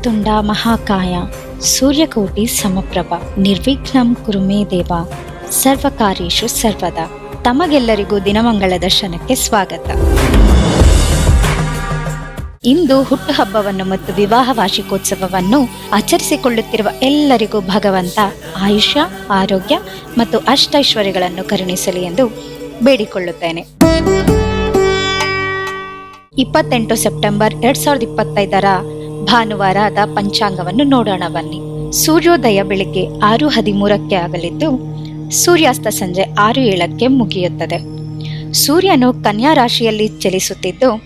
ವಕ್ರತುಂಡ ಮಹಾಕಾಯ, ಸೂರ್ಯಕೋಟಿ ಸಮಪ್ರಭ, ನಿರ್ವಿಘ್ನಂ ಕುರುಮೇ ದೇವ ಸರ್ವಕಾರ್ಯೇಶು ಸರ್ವದ. ತಮಗೆಲ್ಲರಿಗೂ ದಿನಮಂಗಳ ದರ್ಶನಕ್ಕೆ ಸ್ವಾಗತ. ಇಂದು ಹುಟ್ಟುಹಬ್ಬವನ್ನು ಮತ್ತು ವಿವಾಹ ವಾರ್ಷಿಕೋತ್ಸವವನ್ನು ಆಚರಿಸಿಕೊಳ್ಳುತ್ತಿರುವ ಎಲ್ಲರಿಗೂ ಭಗವಂತ ಆಯುಷ್ಯ, ಆರೋಗ್ಯ ಮತ್ತು ಅಷ್ಟೈಶ್ವರ್ಯಗಳನ್ನು ಕರುಣಿಸಲಿ ಎಂದು ಬೇಡಿಕೊಳ್ಳುತ್ತೇನೆ. ಇಪ್ಪತ್ತೆಂಟು ಸೆಪ್ಟೆಂಬರ್ ಎರಡ್ ಸಾವಿರದ ಇಪ್ಪತ್ತೈದರ ಭಾನುವಾರದ ಪಂಚಾಂಗವನ್ನು ನೋಡೋಣ ಬನ್ನಿ. ಸೂರ್ಯೋದಯ ಬೆಳಿಗ್ಗೆ ಆರು ಹದಿಮೂರಕ್ಕೆ ಆಗಲಿದ್ದು, ಸೂರ್ಯಾಸ್ತ ಸಂಜೆ ಆರು ಏಳಕ್ಕೆ ಮುಗಿಯುತ್ತದೆ. ಸೂರ್ಯನು ಕನ್ಯಾ ರಾಶಿಯಲ್ಲಿ ಚಲಿಸುತ್ತಿದ್ದು,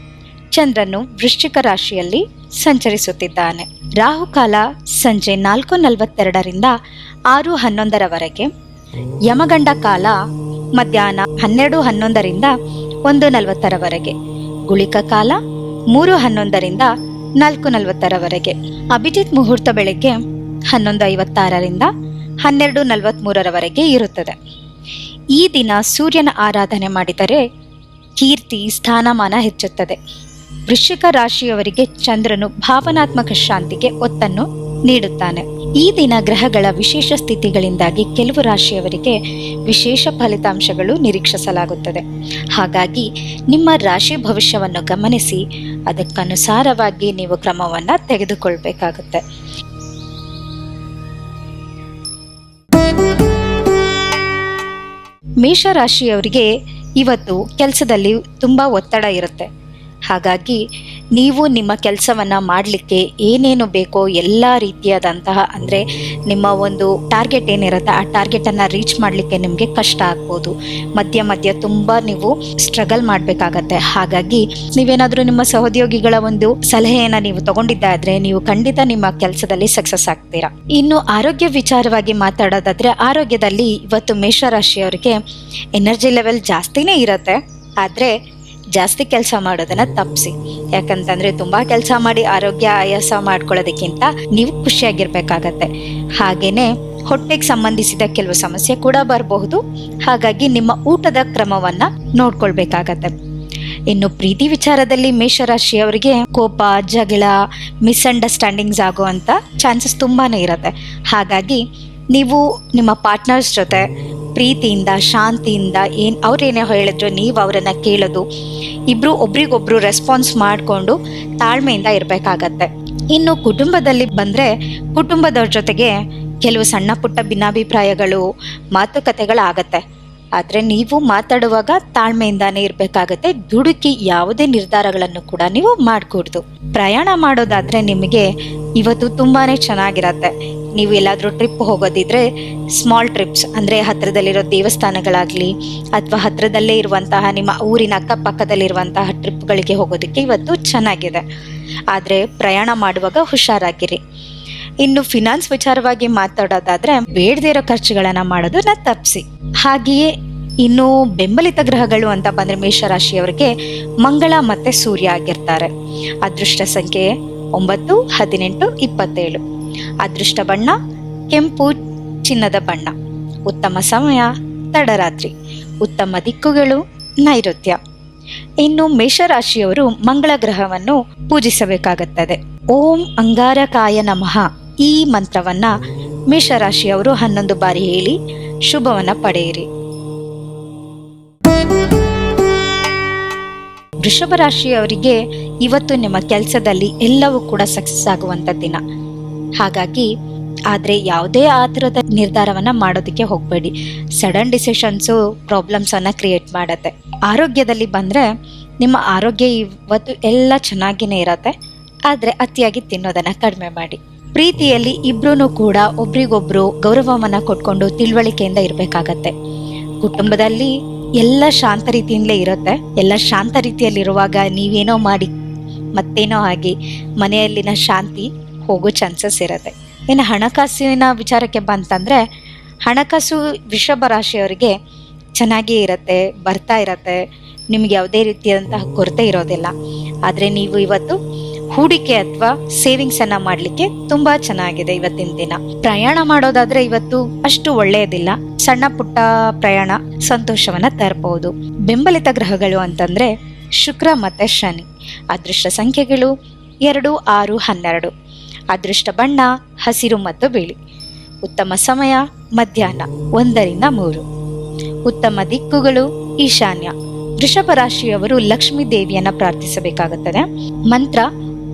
ಚಂದ್ರನು ವೃಶ್ಚಿಕ ರಾಶಿಯಲ್ಲಿ ಸಂಚರಿಸುತ್ತಿದ್ದಾನೆ. ರಾಹುಕಾಲ ಸಂಜೆ ನಾಲ್ಕು ನಲವತ್ತೆರಡರಿಂದ ಆರು ಹನ್ನೊಂದರವರೆಗೆ. ಯಮಗಂಡ ಕಾಲ ಮಧ್ಯಾಹ್ನ ಹನ್ನೆರಡು ಹನ್ನೊಂದರಿಂದ ಒಂದು ನಲವತ್ತರವರೆಗೆ. ಗುಳಿಕ ಕಾಲ ಮೂರು ಹನ್ನೊಂದರಿಂದ ನಾಲ್ಕು ನಲವತ್ತರವರೆಗೆ ಅಭಿಜಿತ್ ಮುಹೂರ್ತ ಬೆಳಗ್ಗೆ ಹನ್ನೊಂದು ಐವತ್ತಾರರಿಂದ ಹನ್ನೆರಡು ನಲವತ್ತ್ಮೂರರವರೆಗೆ ಇರುತ್ತದೆ. ಈ ದಿನ ಸೂರ್ಯನ ಆರಾಧನೆ ಮಾಡಿದರೆ ಕೀರ್ತಿ, ಸ್ಥಾನಮಾನ ಹೆಚ್ಚುತ್ತದೆ. ವೃಶ್ಚಿಕ ರಾಶಿಯವರಿಗೆ ಚಂದ್ರನು ಭಾವನಾತ್ಮಕ ಶಾಂತಿಗೆ ಒತ್ತನ್ನು ನೀಡುತ್ತಾನೆ. ಈ ದಿನ ಗ್ರಹಗಳ ವಿಶೇಷ ಸ್ಥಿತಿಗಳಿಂದಾಗಿ ಕೆಲವು ರಾಶಿಯವರಿಗೆ ವಿಶೇಷ ಫಲಿತಾಂಶಗಳು ನಿರೀಕ್ಷಿಸಲಾಗುತ್ತದೆ. ಹಾಗಾಗಿ ನಿಮ್ಮ ರಾಶಿ ಭವಿಷ್ಯವನ್ನು ಗಮನಿಸಿ, ಅದಕ್ಕನುಸಾರವಾಗಿ ನೀವು ಕ್ರಮವನ್ನು ತೆಗೆದುಕೊಳ್ಬೇಕಾಗುತ್ತೆ. ಮೇಷರಾಶಿಯವರಿಗೆ ಇವತ್ತು ಕೆಲಸದಲ್ಲಿ ತುಂಬ ಒತ್ತಡ ಇರುತ್ತೆ. ಹಾಗಾಗಿ ನೀವು ನಿಮ್ಮ ಕೆಲಸವನ್ನು ಮಾಡಲಿಕ್ಕೆ ಏನೇನು ಬೇಕೋ ಎಲ್ಲ ರೀತಿಯಾದಂತಹ ಅಂದರೆ ನಿಮ್ಮ ಒಂದು ಟಾರ್ಗೆಟ್ ಏನಿರುತ್ತೆ ಆ ಟಾರ್ಗೆಟನ್ನು ರೀಚ್ ಮಾಡಲಿಕ್ಕೆ ನಿಮಗೆ ಕಷ್ಟ ಆಗ್ಬೋದು. ಮಧ್ಯ ಮಧ್ಯ ತುಂಬ ನೀವು ಸ್ಟ್ರಗಲ್ ಮಾಡಬೇಕಾಗತ್ತೆ. ಹಾಗಾಗಿ ನೀವೇನಾದರೂ ನಿಮ್ಮ ಸಹೋದ್ಯೋಗಿಗಳ ಒಂದು ಸಲಹೆಯನ್ನು ನೀವು ತಗೊಂಡಿದ್ದಾದ್ರೆ ನೀವು ಖಂಡಿತ ನಿಮ್ಮ ಕೆಲಸದಲ್ಲಿ ಸಕ್ಸಸ್ ಆಗ್ತೀರಾ. ಇನ್ನು ಆರೋಗ್ಯ ವಿಚಾರವಾಗಿ ಮಾತಾಡೋದಾದ್ರೆ ಆರೋಗ್ಯದಲ್ಲಿ ಇವತ್ತು ಮೇಷರಾಶಿಯವರಿಗೆ ಎನರ್ಜಿ ಲೆವೆಲ್ ಜಾಸ್ತಿನೇ ಇರುತ್ತೆ. ಆದರೆ ಜಾಸ್ತಿ ಕೆಲಸ ಮಾಡೋದನ್ನ ತಪ್ಪಿಸಿ ಯಾಕಂತಂದ್ರೆ ತುಂಬಾ ಕೆಲಸ ಮಾಡಿ ಆರೋಗ್ಯ ಆಯಾಸ ಮಾಡ್ಕೊಳ್ಳೋದಕ್ಕಿಂತ ನೀವು ಖುಷಿಯಾಗಿರ್ಬೇಕಾಗತ್ತೆ. ಹಾಗೇನೆ ಹೊಟ್ಟೆಗೆ ಸಂಬಂಧಿಸಿದ ಕೆಲವು ಸಮಸ್ಯೆ ಕೂಡ ಬರಬಹುದು. ಹಾಗಾಗಿ ನಿಮ್ಮ ಊಟದ ಕ್ರಮವನ್ನ ನೋಡ್ಕೊಳ್ಬೇಕಾಗತ್ತೆ. ಇನ್ನು ಪ್ರೀತಿ ವಿಚಾರದಲ್ಲಿ ಮೇಷರಾಶಿಯವರಿಗೆ ಕೋಪ, ಜಗಳ, ಮಿಸ್ಅಂಡರ್ಸ್ಟ್ಯಾಂಡಿಂಗ್ಸ್ ಆಗುವಂತ ಚಾನ್ಸಸ್ ತುಂಬಾನೇ ಇರುತ್ತೆ. ಹಾಗಾಗಿ ನೀವು ನಿಮ್ಮ ಪಾರ್ಟ್ನರ್ಸ್ ಜೊತೆ ಪ್ರೀತಿಯಿಂದ, ಶಾಂತಿಯಿಂದ ಏನು ಅವ್ರೇನೇ ಹೇಳಿದ್ರು ನೀವು ಅವರನ್ನು ಕೇಳೋದು ಇಬ್ಬರು ಒಬ್ರಿಗೊಬ್ರು ರೆಸ್ಪಾನ್ಸ್ ಮಾಡಿಕೊಂಡು ತಾಳ್ಮೆಯಿಂದ ಇರಬೇಕಾಗತ್ತೆ. ಇನ್ನು ಕುಟುಂಬದಲ್ಲಿ ಬಂದರೆ ಕುಟುಂಬದವ್ರ ಜೊತೆಗೆ ಕೆಲವು ಸಣ್ಣ ಪುಟ್ಟ ಭಿನ್ನಾಭಿಪ್ರಾಯಗಳು, ಮಾತುಕತೆಗಳಾಗತ್ತೆ. ಆದರೆ ನೀವು ಮಾತಾಡುವಾಗ ತಾಳ್ಮೆಯಿಂದಾನೇ ಇರಬೇಕಾಗತ್ತೆ. ದುಡುಕಿ ಯಾವುದೇ ನಿರ್ಧಾರಗಳನ್ನು ಕೂಡ ನೀವು ಮಾಡಕೂಡ್ದು. ಪ್ರಯಾಣ ಮಾಡೋದಾದ್ರೆ ನಿಮಗೆ ಇವತ್ತು ತುಂಬಾನೇ ಚೆನ್ನಾಗಿರತ್ತೆ. ನೀವು ಎಲ್ಲಾದರೂ ಟ್ರಿಪ್ ಹೋಗೋದಿದ್ರೆ ಸ್ಮಾಲ್ ಟ್ರಿಪ್ಸ್, ಅಂದರೆ ಹತ್ತಿರದಲ್ಲಿರೋ ದೇವಸ್ಥಾನಗಳಾಗಲಿ ಅಥವಾ ಹತ್ತಿರದಲ್ಲೇ ಇರುವಂತಹ ನಿಮ್ಮ ಊರಿನ ಅಕ್ಕಪಕ್ಕದಲ್ಲಿರುವಂತಹ ಟ್ರಿಪ್ಗಳಿಗೆ ಹೋಗೋದಕ್ಕೆ ಇವತ್ತು ಚೆನ್ನಾಗಿದೆ. ಆದರೆ ಪ್ರಯಾಣ ಮಾಡುವಾಗ ಹುಷಾರಾಗಿರಿ. ಇನ್ನು ಫಿನಾನ್ಸ್ ವಿಚಾರವಾಗಿ ಮಾತಾಡೋದಾದ್ರೆ ಬೇಡದೇ ಇರೋ ಖರ್ಚುಗಳನ್ನ ಮಾಡೋದನ್ನ ತಪ್ಪಿಸಿ. ಹಾಗೆಯೇ ಇನ್ನು ಬೆಂಬಲಿತ ಗ್ರಹಗಳು ಅಂತ ಬಂದ್ರೆ ಮೇಷರಾಶಿಯವರಿಗೆ ಮಂಗಳ ಮತ್ತೆ ಸೂರ್ಯ ಆಗಿರ್ತಾರೆ. ಅದೃಷ್ಟ ಸಂಖ್ಯೆ ಒಂಬತ್ತು, ಹದಿನೆಂಟು, ಇಪ್ಪತ್ತೇಳು. ಅದೃಷ್ಟ ಬಣ್ಣ, ಕೆಂಪು ಚಿನ್ನದ ಬಣ್ಣ. ಉತ್ತಮ ಸಮಯ, ತಡರಾತ್ರಿ. ಉತ್ತಮ ದಿಕ್ಕುಗಳು, ನೈಋತ್ಯ. ಇನ್ನು ಮೇಷರಾಶಿಯವರು ಮಂಗಳ ಗ್ರಹವನ್ನು ಪೂಜಿಸಬೇಕಾಗುತ್ತದೆ. ಓಂ ಅಂಗಾರಕಾಯ ನಮಃ. ಈ ಮಂತ್ರವನ್ನ ಮೇಷರಾಶಿಯವರು ಹನ್ನೊಂದು ಬಾರಿ ಹೇಳಿ ಶುಭವನ್ನ ಪಡೆಯಿರಿ. ವೃಷಭ ರಾಶಿಯವರಿಗೆ ಇವತ್ತು ನಿಮ್ಮ ಕೆಲಸದಲ್ಲಿ ಎಲ್ಲವೂ ಕೂಡ ಸಕ್ಸಸ್ ಆಗುವಂತ ದಿನ. ಹಾಗಾಗಿ ಆದರೆ ಯಾವುದೇ ಆ ಥರದ ನಿರ್ಧಾರವನ್ನ ಮಾಡೋದಕ್ಕೆ ಹೋಗಬೇಡಿ. ಸಡನ್ ಡಿಸಿಷನ್ಸು ಪ್ರಾಬ್ಲಮ್ಸನ್ನು ಕ್ರಿಯೇಟ್ ಮಾಡುತ್ತೆ. ಆರೋಗ್ಯದಲ್ಲಿ ಬಂದರೆ ನಿಮ್ಮ ಆರೋಗ್ಯ ಇವತ್ತು ಎಲ್ಲ ಚೆನ್ನಾಗಿನೇ ಇರತ್ತೆ. ಆದರೆ ಅತಿಯಾಗಿ ತಿನ್ನೋದನ್ನ ಕಡಿಮೆ ಮಾಡಿ. ಪ್ರೀತಿಯಲ್ಲಿ ಇಬ್ರು ಕೂಡ ಒಬ್ರಿಗೊಬ್ರು ಗೌರವವನ್ನ ಕೊಟ್ಕೊಂಡು ತಿಳುವಳಿಕೆಯಿಂದ ಇರಬೇಕಾಗತ್ತೆ. ಕುಟುಂಬದಲ್ಲಿ ಎಲ್ಲ ಶಾಂತ ರೀತಿಯಿಂದಲೇ ಇರುತ್ತೆ. ಎಲ್ಲ ಶಾಂತ ರೀತಿಯಲ್ಲಿರುವಾಗ ನೀವೇನೋ ಮಾಡಿ, ಮತ್ತೇನೋ ಆಗಿ ಮನೆಯಲ್ಲಿನ ಶಾಂತಿ ಹೋಗೋ ಚಾನ್ಸಸ್ ಇರುತ್ತೆ. ಇನ್ನು ಹಣಕಾಸಿನ ವಿಚಾರಕ್ಕೆ ಬಂತಂದರೆ, ಹಣಕಾಸು ವೃಷಭ ರಾಶಿಯವರಿಗೆ ಚೆನ್ನಾಗೇ ಇರುತ್ತೆ, ಬರ್ತಾ ಇರತ್ತೆ. ನಿಮ್ಗೆ ಯಾವುದೇ ರೀತಿಯಾದಂತಹ ಕೊರತೆ ಇರೋದಿಲ್ಲ. ಆದರೆ ನೀವು ಇವತ್ತು ಹೂಡಿಕೆ ಅಥವಾ ಸೇವಿಂಗ್ಸ್ ಅನ್ನ ಮಾಡ್ಲಿಕ್ಕೆ ತುಂಬಾ ಚೆನ್ನಾಗಿದೆ ಇವತ್ತಿನ ದಿನ. ಪ್ರಯಾಣ ಮಾಡೋದಾದ್ರೆ ಇವತ್ತು ಅಷ್ಟು ಒಳ್ಳೆಯದಿಲ್ಲ ಸಣ್ಣ ಪುಟ್ಟ ಪ್ರಯಾಣ ಸಂತೋಷವನ್ನ ತರಬಹುದು ಬೆಂಬಲಿತ ಗ್ರಹಗಳು ಅಂತಂದ್ರೆ ಶುಕ್ರ ಮತ್ತೆ ಶನಿ. ಅದೃಷ್ಟ ಸಂಖ್ಯೆಗಳು ಎರಡು, ಆರು, ಹನ್ನೆರಡು. ಅದೃಷ್ಟ ಬಣ್ಣ, ಹಸಿರು ಮತ್ತು ಬಿಳಿ. ಉತ್ತಮ ಸಮಯ ಮಧ್ಯಾಹ್ನ ಒಂದರಿಂದ ಮೂರು. ಉತ್ತಮ ದಿಕ್ಕುಗಳು ಈಶಾನ್ಯ. ವೃಷಭ ರಾಶಿಯವರು ಲಕ್ಷ್ಮೀ ದೇವಿಯನ್ನ ಪ್ರಾರ್ಥಿಸಬೇಕಾಗುತ್ತದೆ. ಮಂತ್ರ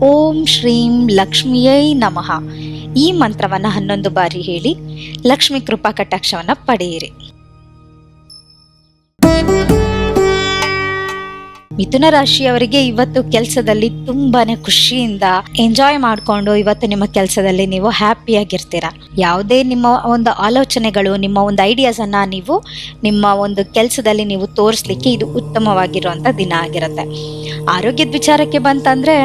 ಓಂ ಶ್ರೀಂ ಲಕ್ಷ್ಮಿಯೈ ನಮಃ. ಈ ಮಂತ್ರವನ್ನ ಹನ್ನೊಂದು ಬಾರಿ ಹೇಳಿ, ಲಕ್ಷ್ಮಿ ಕೃಪಾ ಕಟಾಕ್ಷವನ್ನ ಪಡೆಯಿರಿ. ಮಿಥುನ ರಾಶಿಯವರಿಗೆ ಇವತ್ತು ಕೆಲಸದಲ್ಲಿ ತುಂಬಾನೇ ಖುಷಿಯಿಂದ ಎಂಜಾಯ್ ಮಾಡ್ಕೊಂಡು ಇವತ್ತು ನಿಮ್ಮ ಕೆಲಸದಲ್ಲಿ ನೀವು ಹ್ಯಾಪಿಯಾಗಿರ್ತೀರಾ ಯಾವುದೇ ನಿಮ್ಮ ಒಂದು ಆಲೋಚನೆಗಳು, ನಿಮ್ಮ ಒಂದು ಐಡಿಯಾಸ್ ಅನ್ನ ನೀವು ನಿಮ್ಮ ಒಂದು ಕೆಲಸದಲ್ಲಿ ನೀವು ತೋರಿಸ್ಲಿಕ್ಕೆ ಇದು ಉತ್ತಮವಾಗಿರುವಂತ ದಿನ ಆಗಿರುತ್ತೆ. ಆರೋಗ್ಯದ ವಿಚಾರಕ್ಕೆ ಬಂತಂದ್ರೆ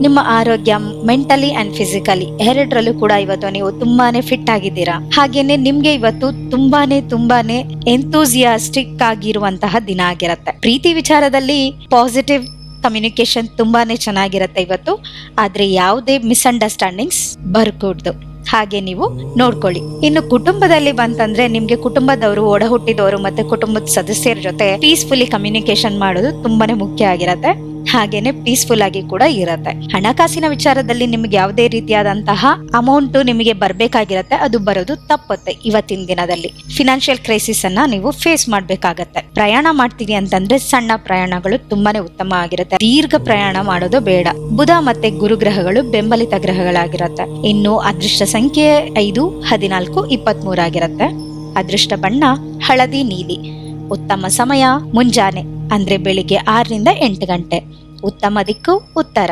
ನಿಮ್ಮ ಆರೋಗ್ಯ ಮೆಂಟಲಿ ಅಂಡ್ ಫಿಸಿಕಲಿ ಎರಡರಲ್ಲೂ ಕೂಡ ಇವತ್ತು ನೀವು ತುಂಬಾನೇ ಫಿಟ್ ಆಗಿದ್ದೀರಾ. ಹಾಗೇನೆ ನಿಮ್ಗೆ ಇವತ್ತು ತುಂಬಾನೇ ತುಂಬಾನೇ ಎಂತೂಸಿಯಾಸ್ಟಿಕ್ ಆಗಿರುವಂತಹ ದಿನ ಆಗಿರುತ್ತೆ. ಪ್ರೀತಿ ವಿಚಾರದಲ್ಲಿ ಪಾಸಿಟಿವ್ ಕಮ್ಯುನಿಕೇಶನ್ ತುಂಬಾನೇ ಚೆನ್ನಾಗಿರುತ್ತೆ ಇವತ್ತು. ಆದ್ರೆ ಯಾವುದೇ ಮಿಸ್ಅಂಡರ್ಸ್ಟ್ಯಾಂಡಿಂಗ್ಸ್ ಬರ್ಕೂಡ್ದು. ಹಾಗೆ ನೀವು ನೋಡ್ಕೊಳ್ಳಿ. ಇನ್ನು ಕುಟುಂಬದಲ್ಲಿ ಬಂತಂದ್ರೆ ನಿಮ್ಗೆ ಕುಟುಂಬದವರು, ಒಡಹುಟ್ಟಿದವರು ಮತ್ತೆ ಕುಟುಂಬದ ಸದಸ್ಯರ ಜೊತೆ ಪೀಸ್ಫುಲಿ ಕಮ್ಯುನಿಕೇಶನ್ ಮಾಡೋದು ತುಂಬಾನೇ ಮುಖ್ಯ ಆಗಿರತ್ತೆ. ಹಾಗೇನೆ ಪೀಸ್ಫುಲ್ ಆಗಿ ಕೂಡ ಇರತ್ತೆ. ಹಣಕಾಸಿನ ವಿಚಾರದಲ್ಲಿ ನಿಮ್ಗೆ ಯಾವುದೇ ರೀತಿಯಾದಂತಹ ಅಮೌಂಟ್ ನಿಮಗೆ ಬರ್ಬೇಕಾಗಿರತ್ತೆ, ಅದು ಬರೋದು ತಪ್ಪುತ್ತೆ ಇವತ್ತಿನ ದಿನದಲ್ಲಿ. ಫಿನಾನ್ಷಿಯಲ್ ಕ್ರೈಸಿಸ್ ಅನ್ನ ನೀವು ಫೇಸ್ ಮಾಡ್ಬೇಕಾಗತ್ತೆ. ಪ್ರಯಾಣ ಮಾಡ್ತೀವಿ ಅಂತಂದ್ರೆ ಸಣ್ಣ ಪ್ರಯಾಣಗಳು ತುಂಬಾನೇ ಉತ್ತಮ ಆಗಿರುತ್ತೆ. ದೀರ್ಘ ಪ್ರಯಾಣ ಮಾಡೋದು ಬೇಡ. ಬುಧ ಮತ್ತೆ ಗುರು ಗ್ರಹಗಳು ಬೆಂಬಲಿತ ಗ್ರಹಗಳಾಗಿರತ್ತೆ. ಇನ್ನು ಅದೃಷ್ಟ ಸಂಖ್ಯೆ ಐದು, ಹದಿನಾಲ್ಕು ಇಪ್ಪತ್ತ್ ಮೂರಾಗಿರತ್ತೆ ಅದೃಷ್ಟ ಬಣ್ಣ, ಹಳದಿ, ನೀಲಿ. ಉತ್ತಮ ಸಮಯ, ಮುಂಜಾನೆ. ಅಂದ್ರೆ ಬೆಳಿಗ್ಗೆ ಆರರಿಂದ ಎಂಟು ಗಂಟೆ. ಉತ್ತಮ ದಿಕ್ಕು, ಉತ್ತರ.